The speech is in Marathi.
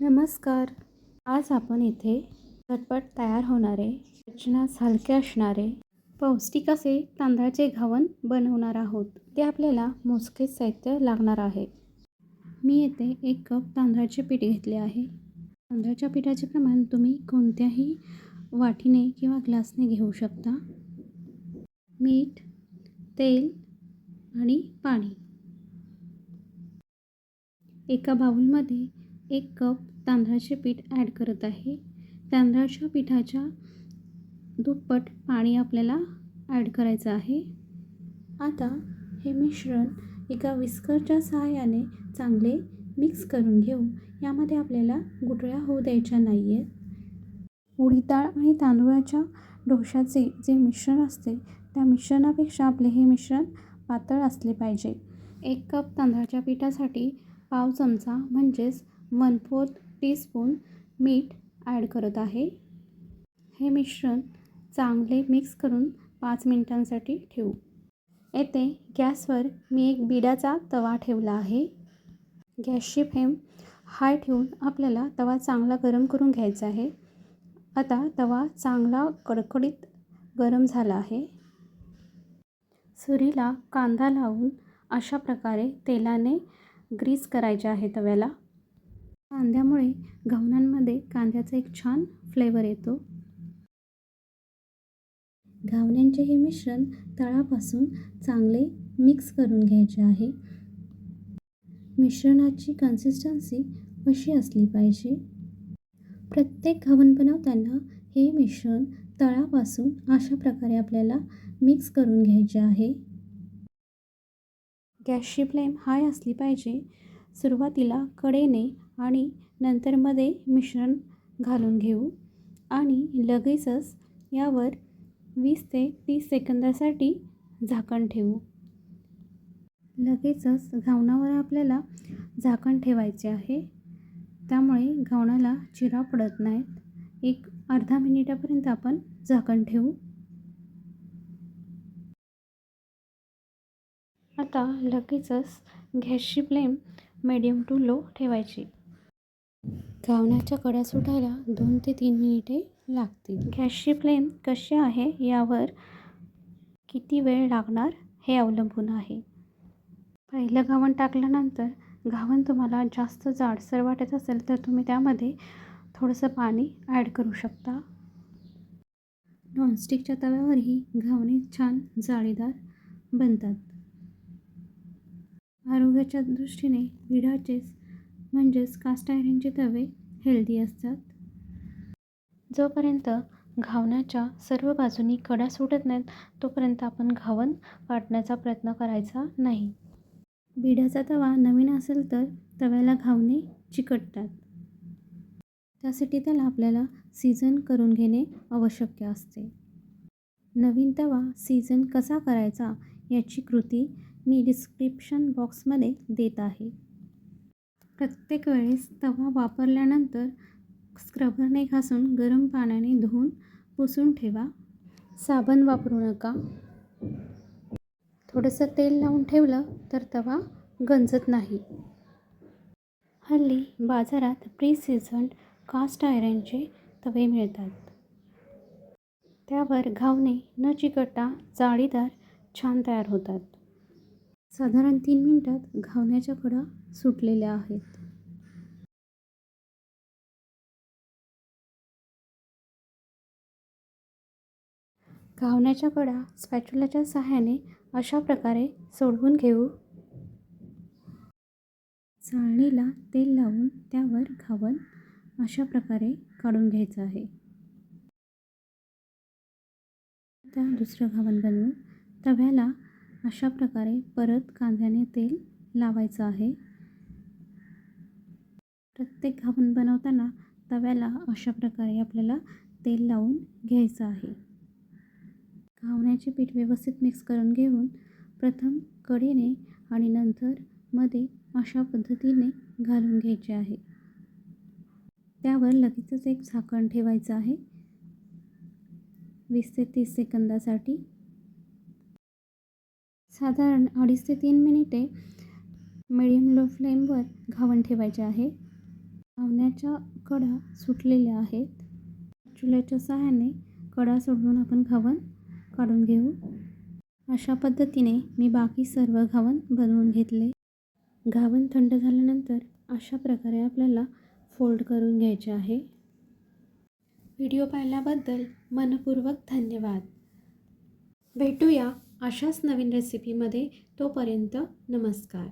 नमस्कार. आज आपण इथे झटपट तयार होणारे रचनास हलके असणारे पौष्टिक असे तांदळाचे घावन बनवणार आहोत. ते आपल्याला मोजकेच साहित्य लागणार आहे. मी येथे एक कप तांदळाचे पीठ घेतले आहे. तांदळाच्या पिठाचे प्रमाण तुम्ही कोणत्याही वाटीने किंवा ग्लासने घेऊ शकता. मीठ तेल आणि पाणी. एका बाऊलमध्ये एक कप तांदळाचे पीठ ॲड करत आहे. तांदळाच्या पिठाच्या दुप्पट पाणी आपल्याला ॲड करायचं आहे. आता हे मिश्रण एका विस्करच्या सहाय्याने चांगले मिक्स करून घेऊ. यामध्ये आपल्याला गुठळ्या होऊ द्यायच्या नाही आहेत उडीदाळ आणि तांदूळाच्या डोशाचे जे मिश्रण असते त्या मिश्रणापेक्षा आपले हे मिश्रण पातळ असले पाहिजे. एक कप तांदळाच्या पिठासाठी पाव चमचा म्हणजेच वन फोर्थ टीस्पून मीठ ॲड करत आहे. हे मिश्रण चांगले मिक्स करून पाच मिनिटांसाठी ठेवू. येथे गॅसवर मी एक बिडाचा तवा ठेवला आहे. गॅसची फ्लेम हाय ठेवून आपल्याला तवा चांगला गरम करून घ्यायचा आहे. आता तवा चांगला कडकडीत गरम झाला आहे. सुरीला कांदा लावून अशा प्रकारे तेलाने ग्रीस करायचे आहे तव्याला. कांद्यामुळे घावण्यांमध्ये कांद्याचा एक छान फ्लेवर येतो. घावण्यांचे हे मिश्रण तळापासून चांगले मिक्स करून घ्यायचे आहे. मिश्रणाची कन्सिस्टन्सी अशी असली पाहिजे. प्रत्येक घावण बनवताना हे मिश्रण तळापासून अशा प्रकारे आपल्याला मिक्स करून घ्यायचे आहे. गॅसची फ्लेम हाय असली पाहिजे. सुरुवातीला कडेने आणि नंतर मध्ये मिश्रण घालून घेऊ. आणि लगेचच यावर वीस ते तीस सेकंदासाठी झाकण ठेवू. लगेचच घावणावर आपल्याला झाकण ठेवायचे आहे. त्यामुळे घावणाला चिरा पडत नाहीत. एक अर्धा मिनिटापर्यंत आपण झाकण ठेवू. आता लगेचच गॅसची फ्लेम मिडियम टू लो ठेवायची. घावण्याच्या कड्या सुटायला दोन ते तीन मिनिटे लागतील. गॅसची फ्लेम कशी आहे यावर किती वेळ लागणार हे अवलंबून आहे. पहिलं घावण टाकल्यानंतर घावण तुम्हाला जास्त जाडसर वाटत असेल तर तुम्ही त्यामध्ये थोडंसं पाणी ॲड करू शकता. नॉनस्टिकच्या तव्यावरही घावणे छान जाळीदार बनतात. आरोग्याच्या दृष्टीने विडाचेच म्हणजेच कास्ट आयरनचे तवे हेल्दी असतात. जोपर्यंत घावण्याच्या सर्व बाजूनी कडा सुटत नाहीत तोपर्यंत आपण घावन वाटण्याचा प्रयत्न करायचा नाही. बिड्याचा तवा नवीन असेल तर तव्याला घावणे चिकटतात. त्यासाठी त्याला आपल्याला सीझन करून घेणे आवश्यक असते. नवीन तवा सीझन कसा करायचा याची कृती मी डिस्क्रिप्शन बॉक्समध्ये देत आहे. प्रत्येक वेळेस तवा वापरल्यानंतर स्क्रबरने घासून गरम पाण्याने धुवून पुसून ठेवा. साबण वापरू नका. थोडंसं तेल लावून ठेवलं तर तवा गंजत नाही. हल्ली बाजारात प्री सीझन कास्ट आयरनचे तवे मिळतात. त्यावर घावणे न चिकटता जाळीदार छान तयार होतात. साधारण तीन मिनटात घावण्याच्या कडा सुटलेल्या आहेत. घावण्याच्या कडा स्पॅच्युलाच्या सहाय्याने अशा प्रकारे सोडवून घेऊ. चाळणीला तेल लावून त्यावर घावन अशा प्रकारे काढून घ्यायचं आहे. आता दुसरं घावन बनवून तव्याला अशा प्रकारे परत कांद्याने तेल लावायचं आहे. प्रत्येक घावन बनवताना तव्याला अशा प्रकारे आपल्याला तेल लावून घ्यायचं आहे. घावण्याचे पीठ व्यवस्थित मिक्स करून घेऊन प्रथम कडेने आणि नंतर मध्ये अशा पद्धतीने घालून घ्यायचे आहे. त्यावर लगेचच एक झाकण ठेवायचं आहे. वीस ते तीस सेकंदासाठी साधारण अडीच ते तीन मिनिटे मिडियम लो फ्लेमवर घावण ठेवायचे आहे. घावण्याच्या कडा सुटलेल्या आहेत. चुल्याच्या सहाय्याने कडा सोडून आपण घावन काढून घेऊ. अशा पद्धतीने मी बाकी सर्व घावन बनवून घेतले. घावन थंड झाल्यानंतर अशा प्रकारे आपल्याला फोल्ड करून घ्यायचे आहे. व्हिडिओ पाहिल्याबद्दल मनपूर्वक धन्यवाद. भेटूया अशाच नवीन रेसिपीमध्ये तोपर्यंत नमस्कार.